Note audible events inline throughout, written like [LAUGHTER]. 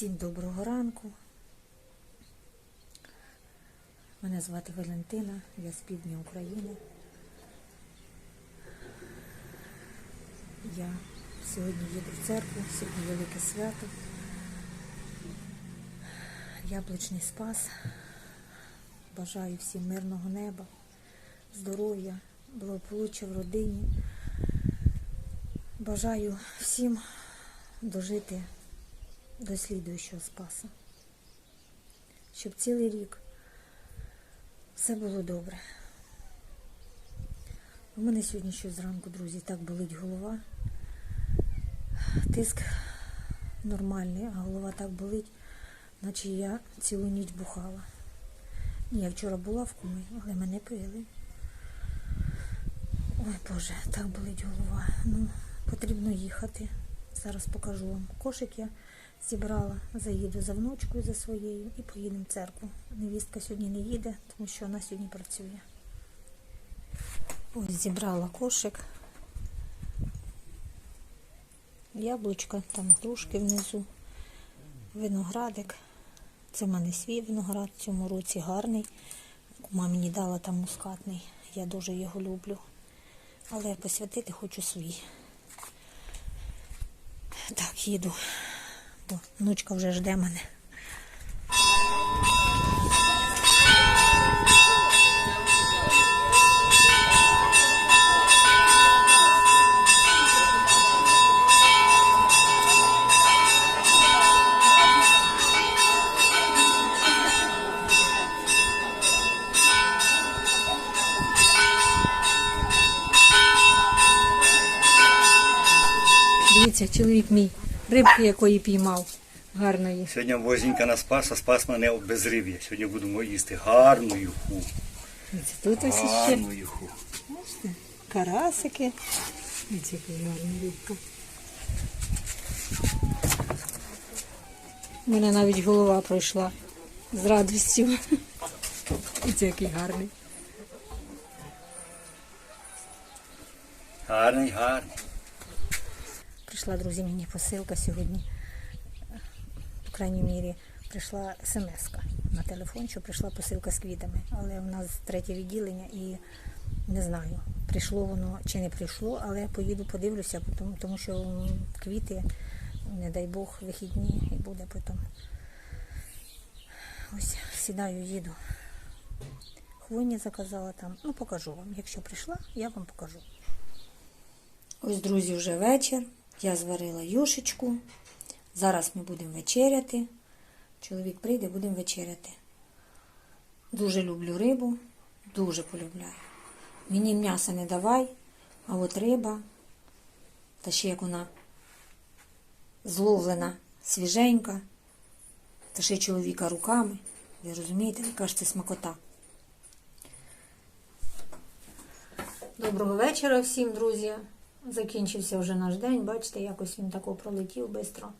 Всім доброго ранку. Мене звати Валентина, я з півдня України. Я сьогодні їду в церкву, сьогодні велике свято. Яблучний спас. Бажаю всім мирного неба, здоров'я, благополуччя в родині. Бажаю всім дожити до слідуючого спаса. Щоб цілий рік все було добре. У мене сьогодні щось зранку, друзі, так болить голова. Тиск нормальний, а голова так болить, наче я цілу ніч бухала. Ні, я вчора була в кумі, але мене пили. Ой Боже, так болить голова. Ну, потрібно їхати. Зараз покажу вам. Кошик я зібрала, заїду за внучкою за своєю і поїдемо в церкву. Невістка сьогодні не їде, тому що вона сьогодні працює. Ось зібрала кошик. Яблучка, там грушки внизу, виноградик. Це в мене свій виноград в цьому році гарний. Кума мені дала там мускатний. Я дуже його люблю. Але посвятити хочу свій. Так, їду, бо внучка вже жде мене. Дивіться, чоловік мій рибки якої піймав. Гарної. Сьогодні возенька на спас, а спас мене в безриб'я. Сьогодні будемо їсти гарну юху. Тут ось ще Гарну юху. бачите, карасики. Дивіться, яка гарна рибка. У мене навіть голова пройшла з радістю. Дивіться, який гарний. Гарний, гарний. Прийшла, друзі, мені посилка сьогодні. По крайній мірі, прийшла смс на телефон, що прийшла посилка з квітами. Але у нас третє відділення і не знаю, прийшло воно чи не прийшло, але поїду подивлюся, тому, тому що квіти, не дай Бог, вихідні і буде потім. Ось сідаю, їду. Хвойні заказала там. Ну, покажу вам. Якщо прийшла, я вам покажу. Ось, друзі, вже вечір. Я зварила юшечку. Зараз ми будемо вечеряти. Чоловік прийде, будемо вечеряти. Дуже люблю рибу, дуже полюбляю. Мені м'яса не давай, а от риба, та ще як вона зловлена, свіженька, та ще чоловіка руками. Ви розумієте, яка ж це смакота. Доброго вечора всім, друзі. Закінчився вже наш день, бачите, якось він тако пролетів швидко.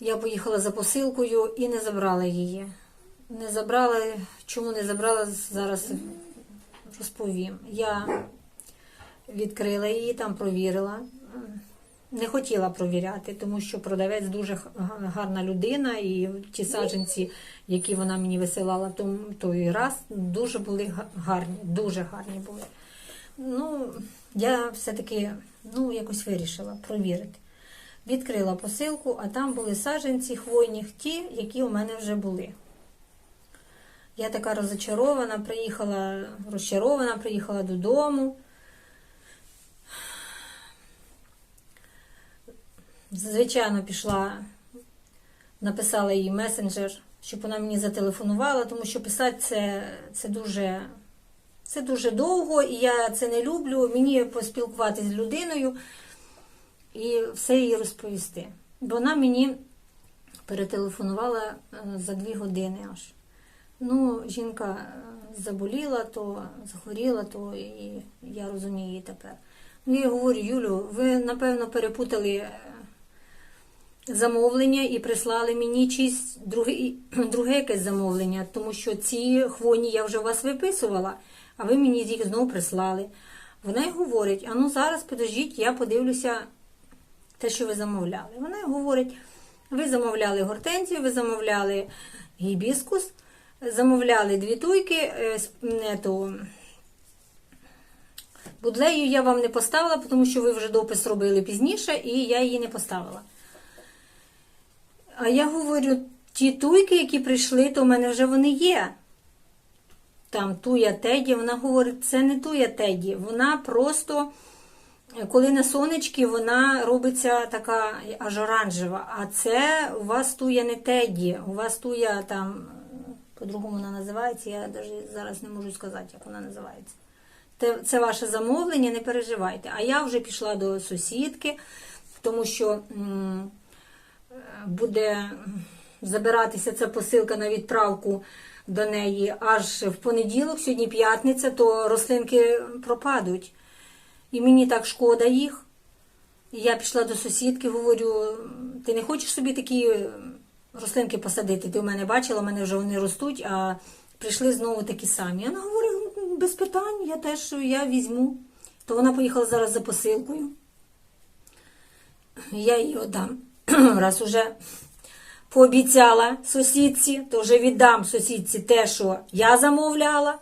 Я поїхала за посилкою і не забрала її. Не забрала, чому не забрала, зараз розповім. Я відкрила її, там провірила. Не хотіла провіряти, тому що продавець дуже гарна людина, і ті саджанці, які вона мені висилала той раз, дуже були гарні, дуже гарні були. Ну, я все-таки ну, якось вирішила провірити. Відкрила посилку, а там були саджанці хвойні, ті, які у мене вже були. Я така розочарована, приїхала, розчарована, приїхала додому. Звичайно, пішла, написала їй месенджер, щоб вона мені зателефонувала, тому що писати це, це дуже це дуже довго, і я це не люблю. Мені поспілкуватися з людиною і все їй розповісти. Бо вона мені перетелефонувала е, за дві години аж. Ну, жінка е, заболіла, то захворіла, то і я розумію її тепер. Ну, я говорю, Юлю, ви, напевно, перепутали е, замовлення і прислали мені чись друге, [CLEARS THROAT] друге якесь замовлення, тому що ці хвойні я вже у вас виписувала, а ви мені їх знову прислали. Вона й говорить: а ну зараз подождіть, я подивлюся те, що ви замовляли. Вона й говорить: Ви замовляли гортензію, ви замовляли гібіскус, замовляли дві туйки, е, то, будлею я вам не поставила, тому що ви вже допис робили пізніше, і я її не поставила. А я говорю, ті туйки, які прийшли, то в мене вже вони є. Там туя Теді, вона говорить, це не туя Теді, вона просто, коли на сонечки, вона робиться така аж оранжева. А це у вас туя не Теді, у вас туя там, по-другому вона називається, я навіть зараз не можу сказати, як вона називається. Це ваше замовлення, не переживайте. А я вже пішла до сусідки, тому що буде забиратися ця посилка на відправку до неї аж в понеділок, сьогодні п'ятниця, то рослинки пропадуть. І мені так шкода їх. І я пішла до сусідки, говорю: ти не хочеш собі такі е, рослинки посадити? Ти в мене бачила, в мене вже вони ростуть, а прийшли знову такі самі. Вона говорить, без питань, я теж я візьму. То вона поїхала зараз за посилкою. Я її отдам. [CLEARS THROAT] Раз уже пообіцяла сусідці, то вже віддам сусідці те, що я замовляла,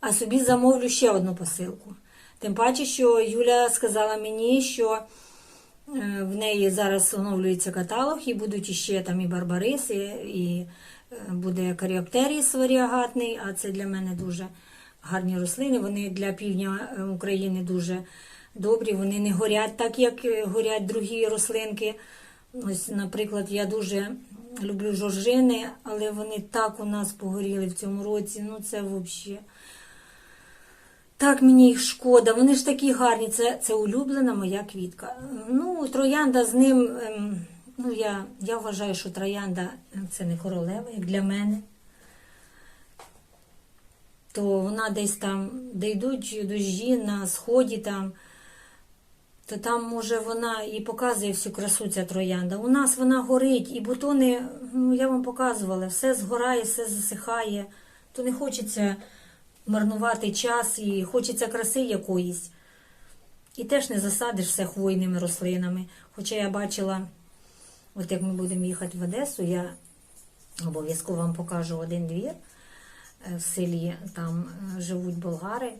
а собі замовлю ще одну посилку. Тим паче, що Юля сказала мені, що е, в неї зараз оновлюється каталог, і будуть іще там і барбариси, і е, буде каріоптеріс варіагатний, а це для мене дуже гарні рослини. Вони для півдня е, України дуже добрі, вони не горять так, як горять другі рослинки. Ось, наприклад, я дуже люблю жоржини, але вони так у нас погоріли в цьому році. Ну це взагалі. Так мені їх шкода, вони ж такі гарні. Це, це улюблена моя квітка. Ну, троянда з ним. ем, Ну, я, я вважаю, що троянда це не королева, як для мене. То вона десь там, де йдуть дощі на сході там, то там, може, вона і показує всю красу ця троянда. У нас вона горить, і бутони, ну, я вам показувала, все згорає, все засихає. То не хочеться марнувати час і хочеться краси якоїсь. І теж не засадиш все хвойними рослинами. Хоча я бачила, от як ми будемо їхати в Одесу, я обов'язково вам покажу один двір е, в селі. Там е, живуть болгари,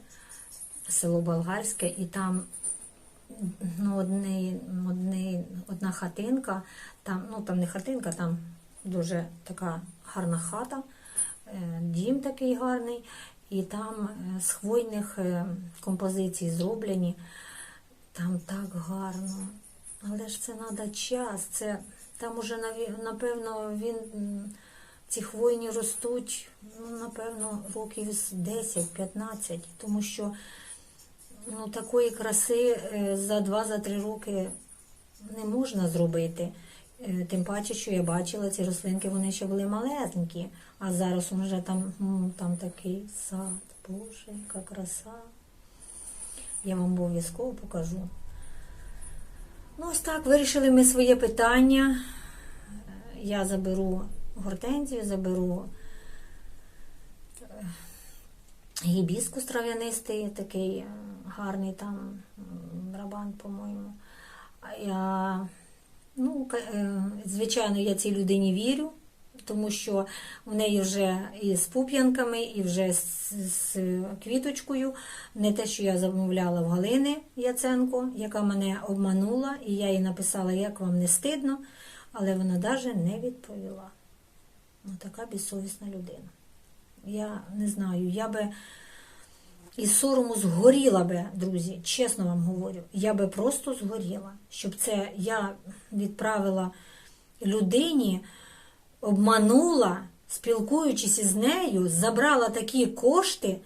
село Болгарське, і там ну, одне, одне, одна хатинка, там, ну там не хатинка, там дуже така гарна хата, е, дім такий гарний, і там е, з хвойних е, композицій зроблені. Там так гарно. Але ж це треба час. Це, там уже, напевно, він, ці хвойні ростуть, ну, напевно, років з 10-15, тому що ну, такої краси е, за 2-3 роки не можна зробити. Е, Тим паче, що я бачила ці рослинки, вони ще були малесенькі, а зараз вже там, там такий сад. Боже, яка краса. Я вам обов'язково покажу. Ну, ось так, вирішили ми своє питання. Я заберу гортензію, заберу е, гібіскус трав'янистий, такий гарний там м, брабан, по-моєму. Я, ну, е, звичайно, я цій людині вірю, тому що в неї вже і з пуп'янками, і вже з, з квіточкою. Не те, що я замовляла в Галини Яценко, яка мене обманула, і я їй написала, як вам не стидно, але вона навіть не відповіла. Ну, така безсовісна людина. Я не знаю, я би із сорому згоріла би, друзі, чесно вам говорю, я би просто згоріла, щоб це я відправила людині, обманула, спілкуючись із нею, забрала такі кошти.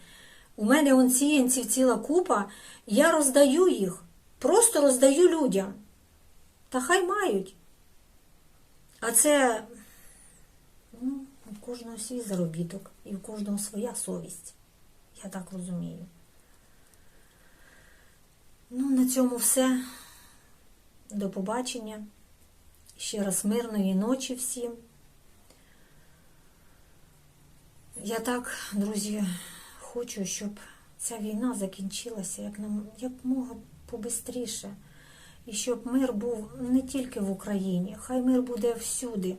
У мене он сіянців ціла купа, я роздаю їх, просто роздаю людям. Та хай мають. А це ну, у кожного свій заробіток і у кожного своя совість. Я так розумію. Ну, на цьому все. До побачення. Ще раз мирної ночі всім. Я так, друзі, хочу, щоб ця війна закінчилася як нам як побистріше. І щоб мир був не тільки в Україні, хай мир буде всюди.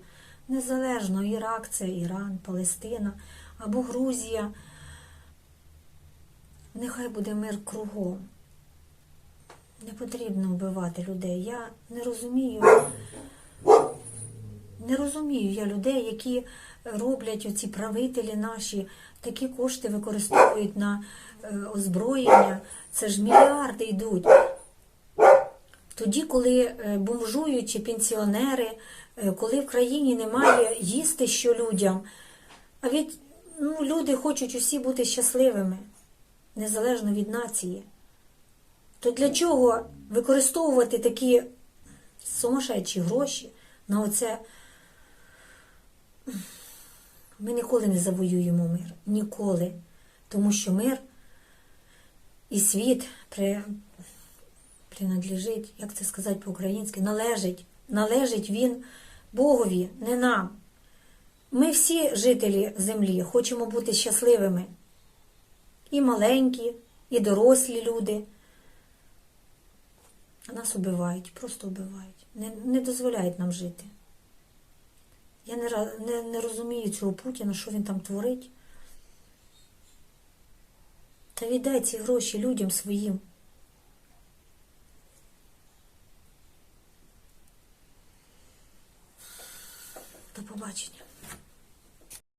Незалежно, Ірак це Іран, Палестина або Грузія. Нехай буде мир кругом. Не потрібно вбивати людей. Я не розумію. Не розумію я людей, які роблять оці правителі наші, такі кошти використовують на е, озброєння. Це ж мільярди йдуть. Тоді, коли е, бомжуючі пенсіонери, е, коли в країні немає їсти що людям, а від ну, люди хочуть усі бути щасливими, незалежно від нації. То для чого використовувати такі сумасшедші гроші на оце? Ми ніколи не завоюємо мир. Ніколи. Тому що мир і світ при, принадлежить, як це сказати по-українськи, належить. Належить він Богові, не нам. Ми всі жителі землі хочемо бути щасливими. І маленькі, і дорослі люди. Нас убивають, просто убивають. Не, не дозволяють нам жити. Я не, не, не розумію цього Путіна, що він там творить. Та віддай ці гроші людям своїм.